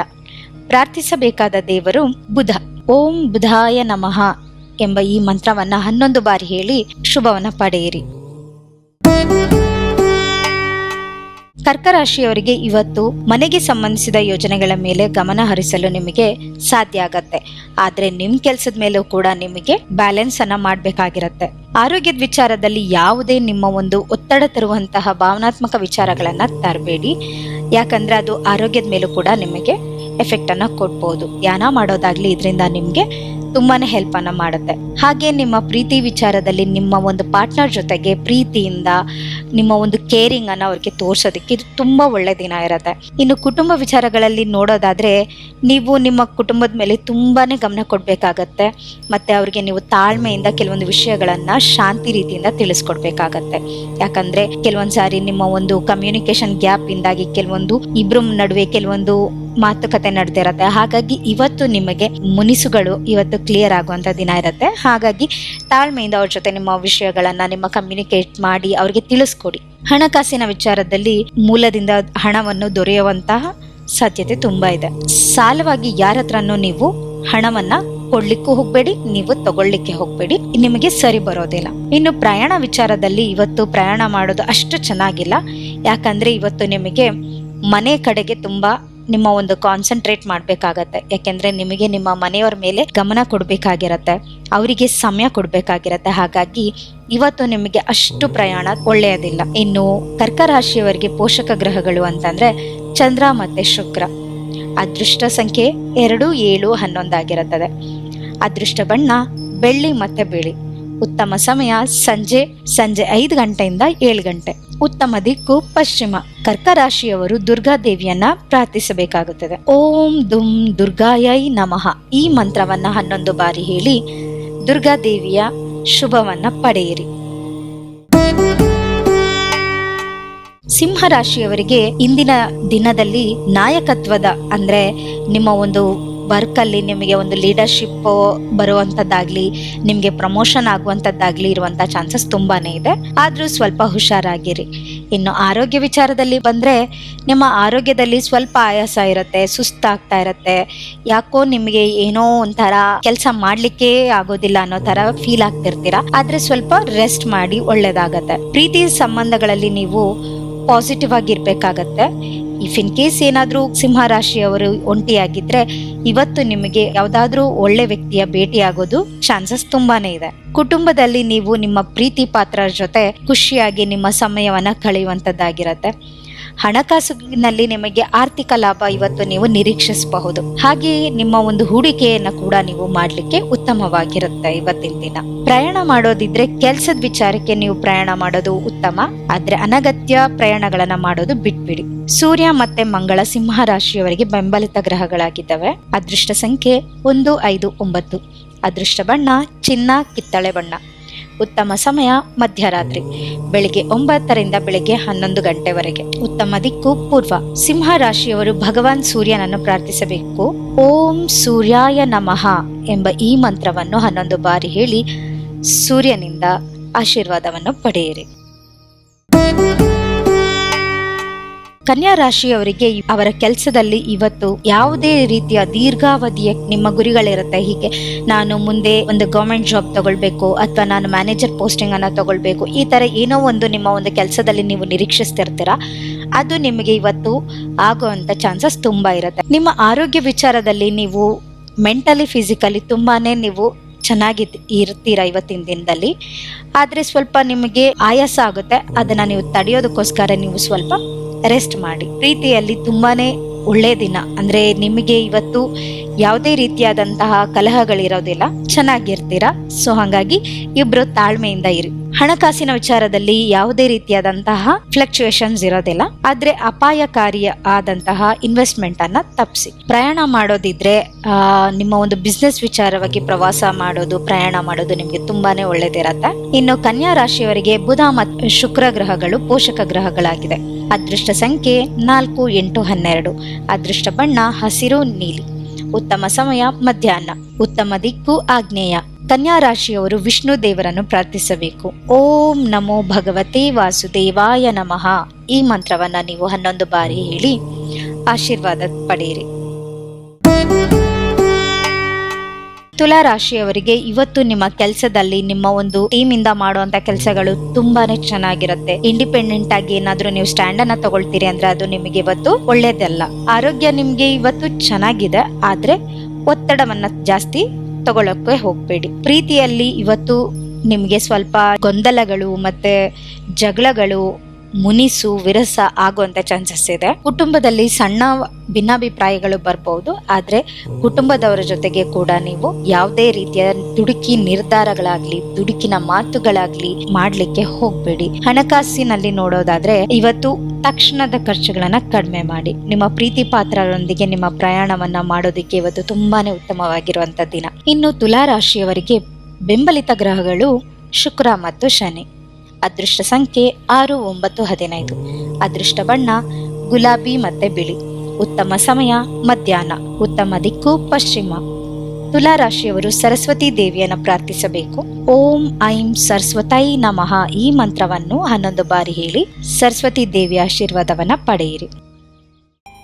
ಪ್ರಾರ್ಥಿಸಬೇಕಾದ ದೇವರು ಬುಧ. ಓಂ ಬುಧಾಯ ನಮಃ ಎಂಬ ಈ ಮಂತ್ರವನ್ನ ಹನ್ನೊಂದು ಬಾರಿ ಹೇಳಿ ಶುಭವನ್ನ ಪಡೆಯಿರಿ. ಕರ್ಕರಾಶಿಯವರಿಗೆ ಇವತ್ತು ಮನೆಗೆ ಸಂಬಂಧಿಸಿದ ಯೋಜನೆಗಳ ಮೇಲೆ ಗಮನ ಹರಿಸಲು ನಿಮಗೆ ಸಾಧ್ಯ ಆಗತ್ತೆ. ಆದ್ರೆ ನಿಮ್ ಕೆಲ್ಸದ ಮೇಲೂ ಕೂಡ ನಿಮಗೆ ಬ್ಯಾಲೆನ್ಸ್ ಅನ್ನ ಮಾಡ್ಬೇಕಾಗಿರತ್ತೆ. ಆರೋಗ್ಯದ ವಿಚಾರದಲ್ಲಿ ಯಾವುದೇ ನಿಮ್ಮ ಒಂದು ಒತ್ತಡ ತರುವಂತಹ ಭಾವನಾತ್ಮಕ ವಿಚಾರಗಳನ್ನ ತರಬೇಡಿ. ಯಾಕಂದ್ರೆ ಅದು ಆರೋಗ್ಯದ ಮೇಲೂ ಕೂಡ ನಿಮಗೆ ಎಫೆಕ್ಟ್ ಅನ್ನ ಕೊಡ್ಬೋದು. ಯಾನ ಮಾಡೋದಾಗ್ಲಿ ಇದರಿಂದ ನಿಮ್ಗೆ ತುಂಬಾನೇ ಹೆಲ್ಪ್ ಅನ್ನ ಮಾಡುತ್ತೆ. ಹಾಗೆ ನಿಮ್ಮ ಪ್ರೀತಿ ವಿಚಾರದಲ್ಲಿ ನಿಮ್ಮ ಒಂದು ಪಾರ್ಟ್ನರ್ ಜೊತೆಗೆ ಪ್ರೀತಿಯಿಂದ ನಿಮ್ಮ ಒಂದು ಕೇರಿಂಗ್ ಅನ್ನ ಅವ್ರಿಗೆ ತೋರ್ಸೋದಕ್ಕೆ ಇದು ತುಂಬಾ ಒಳ್ಳೆ ದಿನ ಇರುತ್ತೆ. ಇನ್ನು ಕುಟುಂಬ ವಿಚಾರಗಳಲ್ಲಿ ನೋಡೋದಾದ್ರೆ ನೀವು ನಿಮ್ಮ ಕುಟುಂಬದ ಮೇಲೆ ತುಂಬಾನೇ ಗಮನ ಕೊಡ್ಬೇಕಾಗತ್ತೆ. ಮತ್ತೆ ಅವ್ರಿಗೆ ನೀವು ತಾಳ್ಮೆಯಿಂದ ಕೆಲವೊಂದು ವಿಷಯಗಳನ್ನ ಶಾಂತಿ ರೀತಿಯಿಂದ ತಿಳಿಸ್ಕೊಡ್ಬೇಕಾಗತ್ತೆ. ಯಾಕಂದ್ರೆ ಕೆಲವೊಂದು ಸಾರಿ ನಿಮ್ಮ ಒಂದು ಕಮ್ಯುನಿಕೇಶನ್ ಗ್ಯಾಪ್ ಇಂದಾಗಿ ಕೆಲವೊಂದು ಇಬ್ರು ನಡುವೆ ಕೆಲವೊಂದು ಮಾತುಕತೆ ನಡೆದಿರತ್ತೆ. ಹಾಗಾಗಿ ಇವತ್ತು ನಿಮಗೆ ಮುನಿಸುಗಳು, ಇವತ್ತು ಕ್ಲಿಯರ್ ಆಗುವಂಥ ದಿನ ಇರುತ್ತೆ. ಹಾಗಾಗಿ ತಾಳ್ಮೆಯಿಂದ ಅವ್ರ ಜೊತೆ ನಿಮ್ಮ ವಿಷಯಗಳನ್ನು ನಿಮ್ಮ ಕಮ್ಯುನಿಕೇಟ್ ಮಾಡಿ ಅವರಿಗೆ ತಿಳಿಸ್ಕೊಡಿ. ಹಣಕಾಸಿನ ವಿಚಾರದಲ್ಲಿ ಮೂಲದಿಂದ ಹಣವನ್ನು ದೊರೆಯುವಂತಹ ಸಾಧ್ಯತೆ ತುಂಬಾ ಇದೆ. ಸಾಲವಾಗಿ ಯಾರ ಹತ್ರನೂ ನೀವು ಹಣವನ್ನ ಕೊಡ್ಲಿಕ್ಕೂ ಹೋಗ್ಬೇಡಿ, ನೀವು ತಗೊಳ್ಳಿಕ್ಕೆ ಹೋಗ್ಬೇಡಿ. ನಿಮಗೆ ಸರಿ ಬರೋದಿಲ್ಲ. ಇನ್ನು ಪ್ರಯಾಣ ವಿಚಾರದಲ್ಲಿ ಇವತ್ತು ಪ್ರಯಾಣ ಮಾಡೋದು ಅಷ್ಟು ಚೆನ್ನಾಗಿಲ್ಲ. ಯಾಕಂದ್ರೆ ಇವತ್ತು ನಿಮಗೆ ಮನೆ ಕಡೆಗೆ ತುಂಬಾ ನಿಮ್ಮ ಒಂದು ಕಾನ್ಸಂಟ್ರೇಟ್ ಮಾಡಬೇಕಾಗತ್ತೆ. ಯಾಕೆಂದ್ರೆ ನಿಮಗೆ ನಿಮ್ಮ ಮನೆಯವರ ಮೇಲೆ ಗಮನ ಕೊಡಬೇಕಾಗಿರತ್ತೆ. ಅವರಿಗೆ ಸಮಯ ಕೊಡಬೇಕಾಗಿರತ್ತೆ. ಹಾಗಾಗಿ ಇವತ್ತು ನಿಮಗೆ ಅಷ್ಟು ಪ್ರಯಾಣ ಒಳ್ಳೆಯದಿಲ್ಲ. ಇನ್ನು ಕರ್ಕ ರಾಶಿಯವರಿಗೆ ಪೋಷಕ ಗ್ರಹಗಳು ಅಂತಂದ್ರೆ ಚಂದ್ರ ಮತ್ತೆ ಶುಕ್ರ. ಅದೃಷ್ಟ ಸಂಖ್ಯೆ ಎರಡು, ಏಳು ಹನ್ನೊಂದಾಗಿರುತ್ತದೆ ಅದೃಷ್ಟ ಬಣ್ಣ ಬೆಳ್ಳಿ ಮತ್ತೆ ಬಿಳಿ. ಉತ್ತಮ ಸಮಯ ಸಂಜೆ ಸಂಜೆ ಐದು ಗಂಟೆಯಿಂದ ಏಳು ಗಂಟೆ. ಉತ್ತಮ ದಿಕ್ಕು ಪಶ್ಚಿಮ. ಕರ್ಕ ರಾಶಿಯವರು ದುರ್ಗಾ ದೇವಿಯನ್ನ ಪ್ರಾರ್ಥಿಸಬೇಕಾಗುತ್ತದೆ. ಓಂ ದುಂ ದುರ್ಗಾಯೈ ನಮಃ. ಈ ಮಂತ್ರವನ್ನ ಹನ್ನೊಂದು ಬಾರಿ ಹೇಳಿ ದುರ್ಗಾ ದೇವಿಯ ಶುಭವನ್ನ ಪಡೆಯಿರಿ. ಸಿಂಹ ರಾಶಿಯವರಿಗೆ ಇಂದಿನ ದಿನದಲ್ಲಿ ನಾಯಕತ್ವದ ಅಂದ್ರೆ ನಿಮ್ಮ ಒಂದು ವರ್ಕ್ ಅಲ್ಲಿ ನಿಮಗೆ ಒಂದು ಲೀಡರ್ಶಿಪ್ ಬರುವಂಥದ್ದಾಗಲಿ ನಿಮಗೆ ಪ್ರಮೋಷನ್ ಆಗುವಂಥದ್ದಾಗಲಿ ಇರುವಂಥ ಚಾನ್ಸಸ್ ತುಂಬಾನೇ ಇದೆ. ಆದರೂ ಸ್ವಲ್ಪ ಹುಷಾರಾಗಿರಿ. ಇನ್ನು ಆರೋಗ್ಯ ವಿಚಾರದಲ್ಲಿ ಬಂದ್ರೆ, ನಿಮ್ಮ ಆರೋಗ್ಯದಲ್ಲಿ ಸ್ವಲ್ಪ ಆಯಾಸ ಇರುತ್ತೆ, ಸುಸ್ತಾಗ್ತಾ ಇರುತ್ತೆ. ಯಾಕೋ ನಿಮಗೆ ಏನೋ ಒಂಥರ ಕೆಲಸ ಮಾಡ್ಲಿಕ್ಕೆ ಆಗೋದಿಲ್ಲ ಅನ್ನೋ ಥರ ಫೀಲ್ ಆಗ್ತಿರ್ತೀರಾ? ಆದ್ರೆ ಸ್ವಲ್ಪ ರೆಸ್ಟ್ ಮಾಡಿ ಒಳ್ಳೇದಾಗತ್ತೆ. ಪ್ರೀತಿ ಸಂಬಂಧಗಳಲ್ಲಿ ನೀವು ಪಾಸಿಟಿವ್ ಆಗಿರ್ಬೇಕಾಗತ್ತೆ. ಇಫ್ ಇನ್ ಕೇಸ್ ಏನಾದರೂ ಸಿಂಹ ರಾಶಿಯವರು ಒಂಟಿಯಾಗಿದ್ರೆ, ಇವತ್ತು ನಿಮಗೆ ಯಾವುದಾದ್ರೂ ಒಳ್ಳೆ ವ್ಯಕ್ತಿಯ ಭೇಟಿ ಆಗೋದು ಚಾನ್ಸಸ್ ತುಂಬಾನೇ ಇದೆ. ಕುಟುಂಬದಲ್ಲಿ ನೀವು ನಿಮ್ಮ ಪ್ರೀತಿ ಪಾತ್ರರ ಜೊತೆ ಖುಷಿಯಾಗಿ ನಿಮ್ಮ ಸಮಯವನ್ನ ಕಳೆಯುವಂತದ್ದಾಗಿರತ್ತೆ. ಹಣಕಾಸಿನಲ್ಲಿ ನಿಮಗೆ ಆರ್ಥಿಕ ಲಾಭ ಇವತ್ತು ನೀವು ನಿರೀಕ್ಷಿಸಬಹುದು. ಹಾಗೆಯೇ ನಿಮ್ಮ ಒಂದು ಹೂಡಿಕೆಯನ್ನ ಕೂಡ ನೀವು ಮಾಡಲಿಕ್ಕೆ ಉತ್ತಮವಾಗಿರುತ್ತೆ ಇವತ್ತಿನ ದಿನ. ಪ್ರಯಾಣ ಮಾಡೋದಿದ್ರೆ ಕೆಲಸದ ವಿಚಾರಕ್ಕೆ ನೀವು ಪ್ರಯಾಣ ಮಾಡೋದು ಉತ್ತಮ, ಆದ್ರೆ ಅನಗತ್ಯ ಪ್ರಯಾಣಗಳನ್ನ ಮಾಡೋದು ಬಿಟ್ಬಿಡಿ. ಸೂರ್ಯ ಮತ್ತೆ ಮಂಗಳ ಸಿಂಹ ರಾಶಿಯವರಿಗೆ ಬೆಂಬಲಿತ ಗ್ರಹಗಳಾಗಿದ್ದಾವೆ. ಅದೃಷ್ಟ ಸಂಖ್ಯೆ ಒಂದು, ಐದು, ಒಂಬತ್ತು. ಅದೃಷ್ಟ ಬಣ್ಣ ಚಿನ್ನ ಕಿತ್ತಳೆ ಬಣ್ಣ. ಉತ್ತಮ ಸಮಯ ಮಧ್ಯರಾತ್ರಿ. ಬೆಳಿಗ್ಗೆ ಒಂಬತ್ತರಿಂದ ಬೆಳಿಗ್ಗೆ ಹನ್ನೊಂದು ಗಂಟೆವರೆಗೆ. ಉತ್ತಮ ದಿಕ್ಕು ಪೂರ್ವ. ಸಿಂಹ ರಾಶಿಯವರು ಭಗವಾನ್ ಸೂರ್ಯನನ್ನು ಪ್ರಾರ್ಥಿಸಬೇಕು. ಓಂ ಸೂರ್ಯಾಯ ನಮಃ ಎಂಬ ಈ ಮಂತ್ರವನ್ನು ಹನ್ನೊಂದು ಬಾರಿ ಹೇಳಿ ಸೂರ್ಯನಿಂದ ಆಶೀರ್ವಾದವನ್ನು ಪಡೆಯಿರಿ. ಕನ್ಯಾ ರಾಶಿಯವರಿಗೆ ಅವರ ಕೆಲಸದಲ್ಲಿ ಇವತ್ತು ಯಾವುದೇ ರೀತಿಯ ದೀರ್ಘಾವಧಿಯ ನಿಮ್ಮ ಗುರಿಗಳಿರುತ್ತೆ. ಹೀಗೆ ನಾನು ಮುಂದೆ ಒಂದು ಗೌರ್ಮೆಂಟ್ ಜಾಬ್ ತಗೊಳ್ಬೇಕು ಅಥವಾ ನಾನು ಮ್ಯಾನೇಜರ್ ಪೋಸ್ಟಿಂಗ್ ಅನ್ನ ತಗೊಳ್ಬೇಕು. ಈ ತರ ಏನೋ ಒಂದು ನಿಮ್ಮ ಒಂದು ಕೆಲಸದಲ್ಲಿ ನೀವು ನಿರೀಕ್ಷಿಸ್ತಿರ್ತೀರಾ? ಅದು ನಿಮಗೆ ಇವತ್ತು ಆಗುವಂತ ಚಾನ್ಸಸ್ ತುಂಬಾ ಇರುತ್ತೆ. ನಿಮ್ಮ ಆರೋಗ್ಯ ವಿಚಾರದಲ್ಲಿ ನೀವು ಮೆಂಟಲಿ ಫಿಸಿಕಲಿ ತುಂಬಾನೇ ನೀವು ಚೆನ್ನಾಗಿ ಇರ್ತೀರಾ ಇವತ್ತಿನ ದಿನದಲ್ಲಿ? ಆದ್ರೆ ಸ್ವಲ್ಪ ನಿಮಗೆ ಆಯಾಸ ಆಗುತ್ತೆ. ಅದನ್ನ ನೀವು ತಡೆಯೋದಕ್ಕೋಸ್ಕರ ನೀವು ಸ್ವಲ್ಪ ರೆಸ್ಟ್ ಮಾಡಿ. ಪ್ರೀತಿಯಲ್ಲಿ ತುಂಬಾನೇ ಒಳ್ಳೆ ದಿನ. ಅಂದ್ರೆ ನಿಮಗೆ ಇವತ್ತು ಯಾವುದೇ ರೀತಿಯಾದಂತಹ ಕಲಹಗಳಿರೋದಿಲ್ಲ. ಚೆನ್ನಾಗಿರ್ತೀರಾ? ಸೊ ಹಾಗಾಗಿ ಇಬ್ರು ತಾಳ್ಮೆಯಿಂದ ಇರಿ. ಹಣಕಾಸಿನ ವಿಚಾರದಲ್ಲಿ ಯಾವುದೇ ರೀತಿಯಾದಂತಹ ಫ್ಲಕ್ಚುಯೇಷನ್ಸ್ ಇರೋದಿಲ್ಲ. ಆದ್ರೆ ಅಪಾಯಕಾರಿ ಆದಂತಹ ಇನ್ವೆಸ್ಟ್ಮೆಂಟ್ ಅನ್ನ ತಪ್ಪಿಸಿ ಪ್ರಯಾಣ ಮಾಡೋದಿದ್ರೆ ನಿಮ್ಮ ಒಂದು ಬಿಸ್ನೆಸ್ ವಿಚಾರವಾಗಿ ಪ್ರವಾಸ ಮಾಡೋದು, ಪ್ರಯಾಣ ಮಾಡೋದು ನಿಮ್ಗೆ ತುಂಬಾನೇ ಒಳ್ಳೇದಿರತ್ತೆ. ಇನ್ನು ಕನ್ಯಾ ರಾಶಿಯವರಿಗೆ ಬುಧ ಮತ್ತು ಶುಕ್ರ ಗ್ರಹಗಳು ಪೋಷಕ ಗ್ರಹಗಳಾಗಿದೆ. ಅದೃಷ್ಟ ಸಂಖ್ಯೆ ನಾಲ್ಕು, ಎಂಟು, ಹನ್ನೆರಡು. ಅದೃಷ್ಟ ಬಣ್ಣ, ಹಸಿರು, ನೀಲಿ. ಉತ್ತಮ ಸಮಯ, ಮಧ್ಯಾಹ್ನ. ಉತ್ತಮ ದಿಕ್ಕು ಆಗ್ನೇಯ ಕನ್ಯಾ ರಾಶಿಯವರು ವಿಷ್ಣು ದೇವರನ್ನು ಪ್ರಾರ್ಥಿಸಬೇಕು. ಓಂ ನಮೋ ಭಗವತೆ ವಾಸುದೇವಾಯ ನಮಃ. ಈ ಮಂತ್ರವನ್ನ ನೀವು ಹನ್ನೊಂದು ಬಾರಿ ಹೇಳಿ ಆಶೀರ್ವಾದ ಪಡೆಯಿರಿ. ತುಲಾ ರಾಶಿಯವರಿಗೆ ಇವತ್ತು ನಿಮ್ಮ ಕೆಲಸದಲ್ಲಿ ನಿಮ್ಮ ಒಂದು ಟೀಮ್ ಇಂದ ಮಾಡುವಂತ ಕೆಲಸಗಳು ತುಂಬಾನೇ ಚೆನ್ನಾಗಿರುತ್ತೆ. ಇಂಡಿಪೆಂಡೆಂಟ್ ಆಗಿ ಏನಾದ್ರೂ ನೀವು ಸ್ಟ್ಯಾಂಡ್ ಅನ್ನ ತಗೊಳ್ತೀರಿ ಅಂದ್ರೆ ಅದು ನಿಮಗೆ ಇವತ್ತು ಒಳ್ಳೇದಲ್ಲ. ಆರೋಗ್ಯ ನಿಮ್ಗೆ ಇವತ್ತು ಚೆನ್ನಾಗಿದೆ, ಆದ್ರೆ ಒತ್ತಡವನ್ನ ಜಾಸ್ತಿ ತಗೊಳಕ್ಕೆ ಹೋಗ್ಬೇಡಿ. ಪ್ರೀತಿಯಲ್ಲಿ ಇವತ್ತು ನಿಮ್ಗೆ ಸ್ವಲ್ಪ ಗೊಂದಲಗಳು ಮತ್ತೆ ಜಗಳಗಳು ಮುನಿಸು ವಿರಸ ಆಗುವಂತ ಚಾನ್ಸಸ್ ಇದೆ. ಕುಟುಂಬದಲ್ಲಿ ಸಣ್ಣ ಭಿನ್ನಾಭಿಪ್ರಾಯಗಳು ಬರಬಹುದು ಆದ್ರೆ ಕುಟುಂಬದವರ ಜೊತೆಗೆ ಕೂಡ ನೀವು ಯಾವುದೇ ರೀತಿಯ ದುಡುಕಿ ನಿರ್ಧಾರಗಳಾಗ್ಲಿ, ದುಡುಕಿನ ಮಾತುಗಳಾಗ್ಲಿ ಮಾಡ್ಲಿಕ್ಕೆ ಹೋಗ್ಬೇಡಿ. ಹಣಕಾಸಿನಲ್ಲಿ ನೋಡೋದಾದ್ರೆ ಇವತ್ತು ತಕ್ಷಣದ ಖರ್ಚುಗಳನ್ನ ಕಡಿಮೆ ಮಾಡಿ. ನಿಮ್ಮ ಪ್ರೀತಿ ಪಾತ್ರರೊಂದಿಗೆ ನಿಮ್ಮ ಪ್ರಯಾಣವನ್ನ ಮಾಡೋದಕ್ಕೆ ಇವತ್ತು ತುಂಬಾನೇ ಉತ್ತಮವಾಗಿರುವಂತ ದಿನ. ಇನ್ನು ತುಲಾ ರಾಶಿಯವರಿಗೆ ಬೆಂಬಲಿತ ಗ್ರಹಗಳು ಶುಕ್ರ ಮತ್ತು ಶನಿ. ಅದೃಷ್ಟ ಸಂಖ್ಯೆ ಆರು, ಒಂಬತ್ತು, ಹದಿನೈದು. ಅದೃಷ್ಟ ಬಣ್ಣ, ಗುಲಾಬಿ ಮತ್ತೆ ಬಿಳಿ. ಉತ್ತಮ ಸಮಯ, ಮಧ್ಯಾಹ್ನ. ಉತ್ತಮ ದಿಕ್ಕು, ಪಶ್ಚಿಮ. ತುಲಾ ರಾಶಿಯವರು ಸರಸ್ವತಿ ದೇವಿಯನ್ನು ಪ್ರಾರ್ಥಿಸಬೇಕು. ಓಂ, ಐಂ, ಸರಸ್ವತೈ ನಮಃ. ಈ ಮಂತ್ರವನ್ನು ಹನ್ನೊಂದು ಬಾರಿ ಹೇಳಿ ಸರಸ್ವತಿ ದೇವಿಯ ಆಶೀರ್ವಾದವನ್ನ ಪಡೆಯಿರಿ.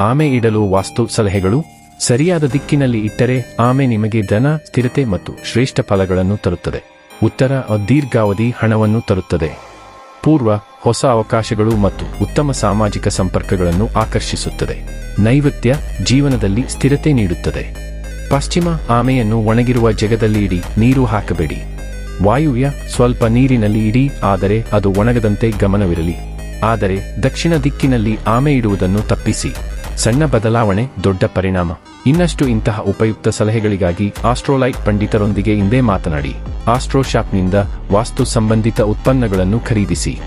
ಆಮೆ ಇಡಲು ವಾಸ್ತು ಸಲಹೆಗಳು. ಸರಿಯಾದ ದಿಕ್ಕಿನಲ್ಲಿ ಇಟ್ಟರೆ ಆಮೆ ನಿಮಗೆ ಧನ, ಸ್ಥಿರತೆ ಮತ್ತು ಶ್ರೇಷ್ಠ ಫಲಗಳನ್ನು ತರುತ್ತದೆ. ಉತ್ತರ ದೀರ್ಘಾವಧಿ ಹಣವನ್ನು ತರುತ್ತದೆ. ಪೂರ್ವ ಹೊಸ ಅವಕಾಶಗಳು ಮತ್ತು ಉತ್ತಮ ಸಾಮಾಜಿಕ ಸಂಪರ್ಕಗಳನ್ನು ಆಕರ್ಷಿಸುತ್ತದೆ. ನೈಋತ್ಯ ಜೀವನದಲ್ಲಿ ಸ್ಥಿರತೆ ನೀಡುತ್ತದೆ. ಪಶ್ಚಿಮ ಆಮೆಯನ್ನು ಒಣಗಿರುವ ಜಗದಲ್ಲಿ ಇಡಿ, ನೀರು ಹಾಕಬೇಡಿ. ವಾಯುವ್ಯ ಸ್ವಲ್ಪ ನೀರಿನಲ್ಲಿ ಇಡಿ, ಆದರೆ ಅದು ಒಣಗದಂತೆ ಗಮನವಿರಲಿ. ಆದರೆ ದಕ್ಷಿಣ ದಿಕ್ಕಿನಲ್ಲಿ ಆಮೆ ಇಡುವುದನ್ನು ತಪ್ಪಿಸಿ. ಸಣ್ಣ ಬದಲಾವಣೆ, ದೊಡ್ಡ ಪರಿಣಾಮ. ಇನ್ನಷ್ಟು ಇಂತಹ ಉಪಯುಕ್ತ ಸಲಹೆಗಳಿಗಾಗಿ ಆಸ್ಟ್ರೋಲೈಟ್ ಪಂಡಿತರೊಂದಿಗೆ ಹಿಂದೆ ಮಾತನಾಡಿ. ಆಸ್ಟ್ರೋಶಾಪ್ನಿಂದ ವಾಸ್ತು ಸಂಬಂಧಿತ ಉತ್ಪನ್ನಗಳನ್ನು ಖರೀದಿಸಿ.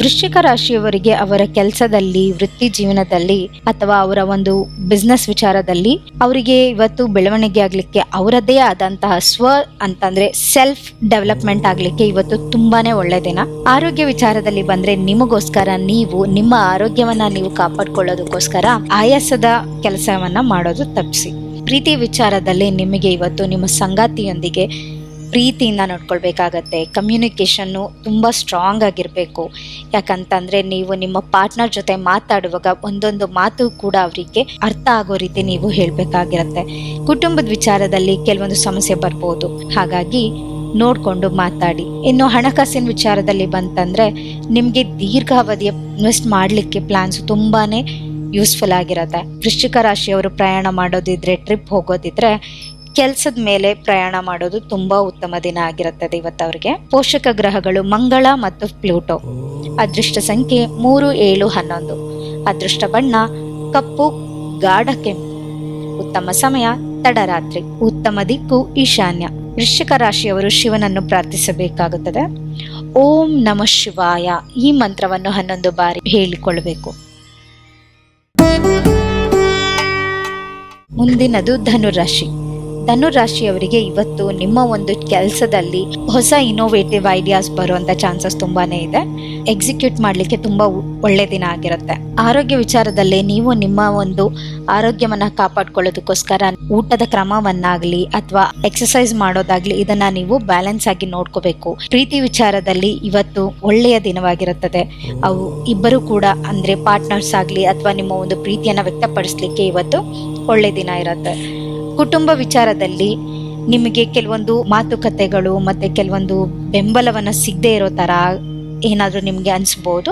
ವೃಶ್ಚಿಕ ರಾಶಿಯವರಿಗೆ ಅವರ ಕೆಲಸದಲ್ಲಿ, ವೃತ್ತಿ ಜೀವನದಲ್ಲಿ ಅಥವಾ ಅವರ ಒಂದು ಬಿಸ್ನೆಸ್ ವಿಚಾರದಲ್ಲಿ ಅವರಿಗೆ ಇವತ್ತು ಬೆಳವಣಿಗೆ ಆಗ್ಲಿಕ್ಕೆ ಅವರದ್ದೇ ಆದಂತಹ ಸ್ವ ಅಂತಂದ್ರೆ ಸೆಲ್ಫ್ ಡೆವಲಪ್ಮೆಂಟ್ ಆಗ್ಲಿಕ್ಕೆ ಇವತ್ತು ತುಂಬಾನೇ ಒಳ್ಳೆ ದಿನ. ಆರೋಗ್ಯ ವಿಚಾರದಲ್ಲಿ ಬಂದ್ರೆ ನಿಮಗೋಸ್ಕರ ನೀವು, ನಿಮ್ಮ ಆರೋಗ್ಯವನ್ನ ನೀವು ಕಾಪಾಡ್ಕೊಳ್ಳೋದಕ್ಕೋಸ್ಕರ ಆಯಾಸದ ಕೆಲಸವನ್ನ ಮಾಡೋದು ತಪ್ಪಿಸಿ. ಪ್ರೀತಿ ವಿಚಾರದಲ್ಲಿ ನಿಮಗೆ ಇವತ್ತು ನಿಮ್ಮ ಸಂಗಾತಿಯೊಂದಿಗೆ ಪ್ರೀತಿಯಿಂದ ನೋಡ್ಕೊಳ್ಬೇಕಾಗತ್ತೆ. ಕಮ್ಯುನಿಕೇಷನ್ನು ತುಂಬ ಸ್ಟ್ರಾಂಗ್ ಆಗಿರಬೇಕು. ಯಾಕಂತಂದರೆ ನೀವು ನಿಮ್ಮ ಪಾರ್ಟ್ನರ್ ಜೊತೆ ಮಾತಾಡುವಾಗ ಒಂದೊಂದು ಮಾತು ಕೂಡ ಅವರಿಗೆ ಅರ್ಥ ಆಗೋ ರೀತಿ ನೀವು ಹೇಳಬೇಕಾಗಿರುತ್ತೆ. ಕುಟುಂಬದ ವಿಚಾರದಲ್ಲಿ ಕೆಲವೊಂದು ಸಮಸ್ಯೆ ಬರ್ಬೋದು. ಹಾಗಾಗಿ ನೋಡಿಕೊಂಡು ಮಾತಾಡಿ. ಇನ್ನು ಹಣಕಾಸಿನ ವಿಚಾರದಲ್ಲಿ ಬಂತಂದರೆ ನಿಮಗೆ ದೀರ್ಘಾವಧಿಯ ಇನ್ವೆಸ್ಟ್ ಮಾಡಲಿಕ್ಕೆ ಪ್ಲಾನ್ಸ್ ತುಂಬಾ ಯೂಸ್ಫುಲ್ ಆಗಿರುತ್ತೆ. ವೃಶ್ಚಿಕ ರಾಶಿಯವರು ಪ್ರಯಾಣ ಮಾಡೋದಿದ್ರೆ ಟ್ರಿಪ್ ಹೋಗೋದಿದ್ರೆ ಕೆಲಸದ ಮೇಲೆ ಪ್ರಯಾಣ ಮಾಡೋದು ತುಂಬಾ ಉತ್ತಮ ದಿನ ಆಗಿರುತ್ತದೆ ಇವತ್ತವರಿಗೆ. ಪೋಷಕ ಗ್ರಹಗಳು ಮಂಗಳ ಮತ್ತು ಪ್ಲೂಟೋ. ಅದೃಷ್ಟ ಸಂಖ್ಯೆ ಮೂರು, ಏಳು, ಹನ್ನೊಂದು. ಅದೃಷ್ಟ ಬಣ್ಣ, ಕಪ್ಪು, ಗಾಢ ಕೆಂಪು ಉತ್ತಮ ಸಮಯ, ತಡರಾತ್ರಿ. ಉತ್ತಮ ದಿಕ್ಕು, ಈಶಾನ್ಯ. ವೃಶ್ಚಿಕ ರಾಶಿಯವರು ಶಿವನನ್ನು ಪ್ರಾರ್ಥಿಸಬೇಕಾಗುತ್ತದೆ. ಓಂ ನಮ ಶಿವಾಯ. ಈ ಮಂತ್ರವನ್ನು ಹನ್ನೊಂದು ಬಾರಿ ಹೇಳಿಕೊಳ್ಳಬೇಕು. ಮುಂದಿನದು ಧನುರಾಶಿ. ಧನುರಾಶಿಯವರಿಗೆ ಇವತ್ತು ನಿಮ್ಮ ಒಂದು ಕೆಲಸದಲ್ಲಿ ಹೊಸ ಇನೋವೇಟಿವ್ ಐಡಿಯಾಸ್ ಬರುವಂತ ಚಾನ್ಸಸ್ ತುಂಬಾನೇ ಇದೆ. ಎಕ್ಸಿಕ್ಯೂಟ್ ಮಾಡಲಿಕ್ಕೆ ತುಂಬಾ ಒಳ್ಳೆ ದಿನ ಆಗಿರುತ್ತೆ. ಆರೋಗ್ಯ ವಿಚಾರದಲ್ಲಿ ನೀವು ನಿಮ್ಮ ಒಂದು ಆರೋಗ್ಯವನ್ನ ಕಾಪಾಡ್ಕೊಳ್ಳೋದಕ್ಕೋಸ್ಕರ ಊಟದ ಕ್ರಮವನ್ನಾಗ್ಲಿ ಅಥವಾ ಎಕ್ಸಸೈಸ್ ಮಾಡೋದಾಗ್ಲಿ ಇದನ್ನ ನೀವು ಬ್ಯಾಲೆನ್ಸ್ ಆಗಿ ನೋಡ್ಕೋಬೇಕು. ಪ್ರೀತಿ ವಿಚಾರದಲ್ಲಿ ಇವತ್ತು ಒಳ್ಳೆಯ ದಿನವಾಗಿರುತ್ತದೆ. ಅವು ಇಬ್ಬರು ಕೂಡ ಅಂದ್ರೆ ಪಾರ್ಟ್ನರ್ಸ್ ಆಗ್ಲಿ ಅಥವಾ ನಿಮ್ಮ ಒಂದು ಪ್ರೀತಿಯನ್ನ ವ್ಯಕ್ತಪಡಿಸ್ಲಿಕ್ಕೆ ಇವತ್ತು ಒಳ್ಳೆ ದಿನ ಇರುತ್ತೆ. ಕುಟುಂಬ ವಿಚಾರದಲ್ಲಿ ನಿಮಗೆ ಕೆಲವೊಂದು ಮಾತುಕತೆಗಳು ಮತ್ತೆ ಕೆಲವೊಂದು ಬೆಂಬಲವನ್ನ ಸಿಗದೆ ಇರೋ ಥರ ಏನಾದರೂ ನಿಮಗೆ ಅನಿಸ್ಬೋದು?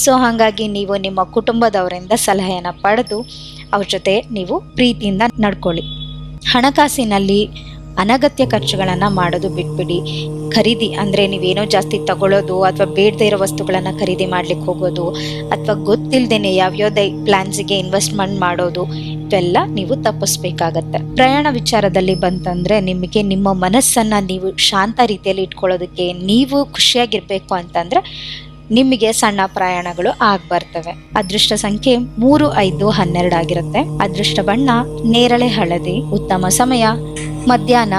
ಸೊ ಹಾಗಾಗಿ ನೀವು ನಿಮ್ಮ ಕುಟುಂಬದವರಿಂದ ಸಲಹೆಯನ್ನು ಪಡೆದು ಅವ್ರ ಜೊತೆ ನೀವು ಪ್ರೀತಿಯಿಂದ ನಡ್ಕೊಳ್ಳಿ. ಹಣಕಾಸಿನಲ್ಲಿ ಅನಗತ್ಯ ಖರ್ಚುಗಳನ್ನು ಮಾಡೋದು ಬಿಟ್ಬಿಡಿ. ಖರೀದಿ ಅಂದರೆ ನೀವೇನೋ ಜಾಸ್ತಿ ತಗೊಳ್ಳೋದು ಅಥವಾ ಬೇಡದೇ ಇರೋ ವಸ್ತುಗಳನ್ನು ಖರೀದಿ ಮಾಡ್ಲಿಕ್ಕೆ ಹೋಗೋದು ಅಥವಾ ಗೊತ್ತಿಲ್ಲದೇನೆ ಯಾವ್ಯಾವುದೇ ಪ್ಲ್ಯಾನ್ಸಿಗೆ ಇನ್ವೆಸ್ಟ್ಮೆಂಟ್ ಮಾಡೋದು ಇವೆಲ್ಲ ನೀವು ತಪ್ಪಿಸ್ಬೇಕಾಗತ್ತೆ. ಪ್ರಯಾಣ ವಿಚಾರದಲ್ಲಿ ಬಂತಂದ್ರೆ ನಿಮಗೆ ನಿಮ್ಮ ಮನಸ್ಸನ್ನ ನೀವು ಶಾಂತ ರೀತಿಯಲ್ಲಿ ಇಟ್ಕೊಳ್ಳೋದಕ್ಕೆ ನೀವು ಖುಷಿಯಾಗಿರ್ಬೇಕು ಅಂತಂದ್ರೆ ನಿಮಗೆ ಸಣ್ಣ ಪ್ರಯಾಣಗಳು ಆಗ್ಬರ್ತವೆ. ಅದೃಷ್ಟ ಸಂಖ್ಯೆ ಮೂರು, ಐದು, ಹನ್ನೆರಡು ಆಗಿರುತ್ತೆ. ಅದೃಷ್ಟ ಬಣ್ಣ, ನೇರಳೆ ಹಳದಿ, ಉತ್ತಮ ಸಮಯ, ಮಧ್ಯಾಹ್ನ,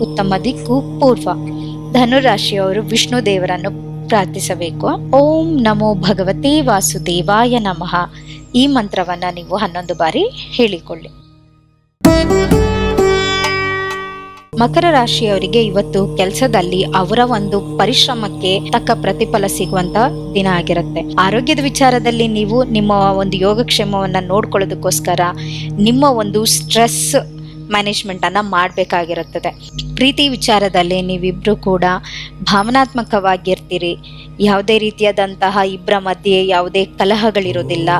ಉತ್ತಮ ದಿಕ್ಕು, ಪೂರ್ವ. ಧನುರಾಶಿಯವರು ವಿಷ್ಣು ದೇವರನ್ನು ಪ್ರಾರ್ಥಿಸಬೇಕು. ಓಂ ನಮೋ ಭಗವತೆ ವಾಸುದೇವಾಯ ನಮಃ. ಈ ಮಂತ್ರವನ್ನ ನೀವು ಹನ್ನೊಂದು ಬಾರಿ ಹೇಳಿಕೊಳ್ಳಿ. ಮಕರ ರಾಶಿಯವರಿಗೆ ಇವತ್ತು ಕೆಲಸದಲ್ಲಿ ಅವರ ಒಂದು ಪರಿಶ್ರಮಕ್ಕೆ ತಕ್ಕ ಪ್ರತಿಫಲ ಸಿಗುವಂತ ದಿನ ಆಗಿರುತ್ತೆ. ಆರೋಗ್ಯದ ವಿಚಾರದಲ್ಲಿ ನೀವು ನಿಮ್ಮ ಒಂದು ಯೋಗಕ್ಷೇಮವನ್ನ ನೋಡ್ಕೊಳ್ಳೋದಕ್ಕೋಸ್ಕರ ನಿಮ್ಮ ಒಂದು ಸ್ಟ್ರೆಸ್ ಮ್ಯಾನೇಜ್ಮೆಂಟ್ ಅನ್ನ ಮಾಡಬೇಕಾಗಿರುತ್ತದೆ. ಪ್ರೀತಿ ವಿಚಾರದಲ್ಲಿ ನೀವಿಬ್ರು ಕೂಡ ಭಾವನಾತ್ಮಕವಾಗಿರ್ತೀರಿ. ಯಾವುದೇ ರೀತಿಯಾದಂತಹ ಇಬ್ಬರ ಮಧ್ಯೆ ಯಾವುದೇ ಕಲಹಗಳಿರೋದಿಲ್ಲ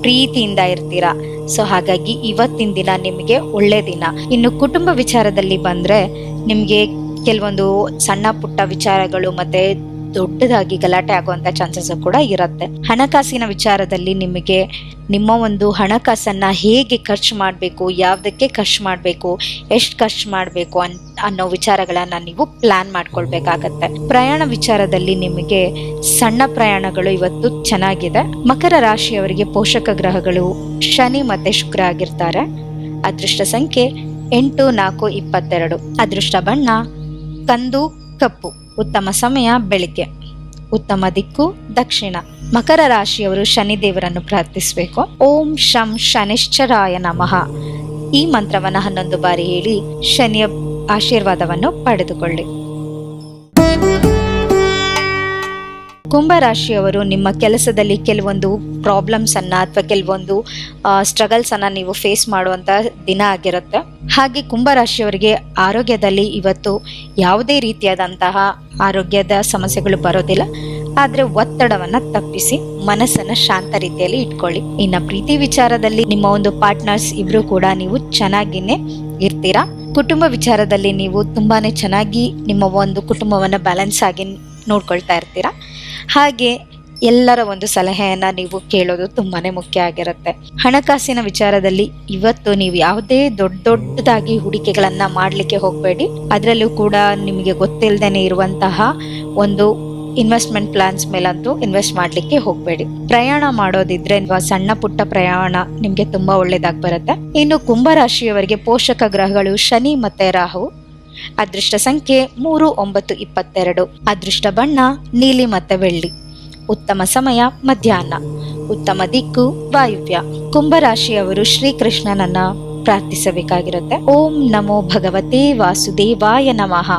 ಪ್ರೀತಿಯಿಂದ ಇರ್ತೀರಾ? ಸೊ ಹಾಗಾಗಿ ಇವತ್ತಿನ ದಿನ ನಿಮಗೆ ಒಳ್ಳೆ ದಿನ. ಇನ್ನು ಕುಟುಂಬ ವಿಚಾರದಲ್ಲಿ ಬಂದ್ರೆ ನಿಮಗೆ ಕೆಲವೊಂದು ಸಣ್ಣ ಪುಟ್ಟ ವಿಚಾರಗಳು ಮತ್ತೆ ದೊಡ್ಡದಾಗಿ ಗಲಾಟೆ ಆಗುವಂತ ಚಾನ್ಸಸ್ ಕೂಡ ಇರುತ್ತೆ. ಹಣಕಾಸಿನ ವಿಚಾರದಲ್ಲಿ ನಿಮಗೆ ನಿಮ್ಮ ಒಂದು ಹಣಕಾಸನ್ನ ಹೇಗೆ ಖರ್ಚು ಮಾಡಬೇಕು, ಯಾವುದಕ್ಕೆ ಖರ್ಚು ಮಾಡಬೇಕು, ಎಷ್ಟು ಖರ್ಚು ಮಾಡಬೇಕು ಅನ್, ಅನ್ನೋ ವಿಚಾರಗಳನ್ನ ನೀವು ಪ್ಲಾನ್ ಮಾಡ್ಕೊಳ್ಬೇಕಾಗತ್ತೆ. ಪ್ರಯಾಣ ವಿಚಾರದಲ್ಲಿ ನಿಮಗೆ ಸಣ್ಣ ಪ್ರಯಾಣಗಳು ಇವತ್ತು ಚೆನ್ನಾಗಿದೆ. ಮಕರ ರಾಶಿಯವರಿಗೆ ಪೋಷಕ ಗ್ರಹಗಳು ಶನಿ ಮತ್ತೆ ಶುಕ್ರ ಆಗಿರ್ತಾರೆ. ಅದೃಷ್ಟ ಸಂಖ್ಯೆ ಎಂಟು, ನಾಲ್ಕು, ಇಪ್ಪತ್ತೆರಡು. ಅದೃಷ್ಟ ಬಣ್ಣ, ಕಂದು, ಕಪ್ಪು. ಉತ್ತಮ ಸಮಯ, ಬೆಳಿಗ್ಗೆ. ಉತ್ತಮ ದಿಕ್ಕು, ದಕ್ಷಿಣ. ಮಕರ ರಾಶಿಯವರು ಶನಿ ದೇವರನ್ನು ಪ್ರಾರ್ಥಿಸಬೇಕು. ಓಂ ಶಂ ಶನಿಶ್ಚರಾಯ ನಮಃ. ಈ ಮಂತ್ರವನ್ನು ಹನ್ನೊಂದು ಬಾರಿ ಹೇಳಿ ಶನಿಯ ಆಶೀರ್ವಾದವನ್ನು ಪಡೆದುಕೊಳ್ಳಿ. ಕುಂಭರಾಶಿಯವರು ನಿಮ್ಮ ಕೆಲಸದಲ್ಲಿ ಕೆಲವೊಂದು ಪ್ರಾಬ್ಲಮ್ಸ್ ಅನ್ನ ಅಥವಾ ಕೆಲವೊಂದು ಸ್ಟ್ರಗಲ್ಸ್ ಅನ್ನ ನೀವು ಫೇಸ್ ಮಾಡುವಂತ ದಿನ ಆಗಿರುತ್ತೆ. ಹಾಗೆ ಕುಂಭರಾಶಿಯವರಿಗೆ ಆರೋಗ್ಯದಲ್ಲಿ ಇವತ್ತು ಯಾವುದೇ ರೀತಿಯಾದಂತಹ ಆರೋಗ್ಯದ ಸಮಸ್ಯೆಗಳು ಬರೋದಿಲ್ಲ. ಆದ್ರೆ ಒತ್ತಡವನ್ನು ತಪ್ಪಿಸಿ ಮನಸ್ಸನ್ನ ಶಾಂತ ರೀತಿಯಲ್ಲಿ ಇಟ್ಕೊಳ್ಳಿ. ಇನ್ನ ಪ್ರೀತಿ ವಿಚಾರದಲ್ಲಿ ನಿಮ್ಮ ಒಂದು ಪಾರ್ಟ್ನರ್ಸ್ ಇಬ್ರು ಕೂಡ ನೀವು ಚೆನ್ನಾಗಿನೇ ಇರ್ತೀರಾ? ಕುಟುಂಬ ವಿಚಾರದಲ್ಲಿ ನೀವು ತುಂಬಾನೇ ಚೆನ್ನಾಗಿ ನಿಮ್ಮ ಒಂದು ಕುಟುಂಬವನ್ನ ಬ್ಯಾಲೆನ್ಸ್ ಆಗಿ ನೋಡ್ಕೊಳ್ತಾ ಇರ್ತೀರಾ? ಹಾಗೆ ಎಲ್ಲರ ಒಂದು ಸಲಹೆಯನ್ನ ನೀವು ಕೇಳೋದು ತುಂಬಾನೇ ಮುಖ್ಯ ಆಗಿರುತ್ತೆ. ಹಣಕಾಸಿನ ವಿಚಾರದಲ್ಲಿ ಇವತ್ತು ನೀವು ಯಾವುದೇ ದೊಡ್ಡ ದೊಡ್ಡದಾಗಿ ಹೂಡಿಕೆಗಳನ್ನ ಮಾಡಲಿಕ್ಕೆ ಹೋಗಬೇಡಿ. ಅದರಲ್ಲೂ ಕೂಡ ನಿಮಗೆ ಗೊತ್ತಿಲ್ಲದೇನೆ ಇರುವಂತಹ ಒಂದು ಇನ್ವೆಸ್ಟ್ಮೆಂಟ್ ಪ್ಲಾನ್ಸ್ ಮೇಲಂತೂ ಇನ್ವೆಸ್ಟ್ ಮಾಡಲಿಕ್ಕೆ ಹೋಗಬೇಡಿ. ಪ್ರಯಾಣ ಮಾಡೋದಿದ್ರೆ ಸಣ್ಣ ಪುಟ್ಟ ಪ್ರಯಾಣ ನಿಮಗೆ ತುಂಬಾ ಒಳ್ಳೇದಾಗಿ ಬರುತ್ತೆ. ಇನ್ನು ಕುಂಭರಾಶಿಯವರಿಗೆ ಪೋಷಕ ಗ್ರಹಗಳು ಶನಿ ಮತ್ತೆ ರಾಹು. ಅದೃಷ್ಟ ಸಂಖ್ಯೆ ಮೂರು, ಒಂಬತ್ತು, ಇಪ್ಪತ್ತೆರಡು. ಅದೃಷ್ಟ ಬಣ್ಣ, ನೀಲಿ ಮತ್ತು ಬೆಳ್ಳಿ. ಉತ್ತಮ ಸಮಯ, ಮಧ್ಯಾಹ್ನ. ಉತ್ತಮ ದಿಕ್ಕು, ವಾಯುವ್ಯ. ಕುಂಭರಾಶಿಯವರು ಶ್ರೀಕೃಷ್ಣನನ್ನ ಪ್ರಾರ್ಥಿಸಬೇಕಾಗಿರುತ್ತೆ. ಓಂ ನಮೋ ಭಗವತೆ ವಾಸುದೇವಾಯ ನಮಃ.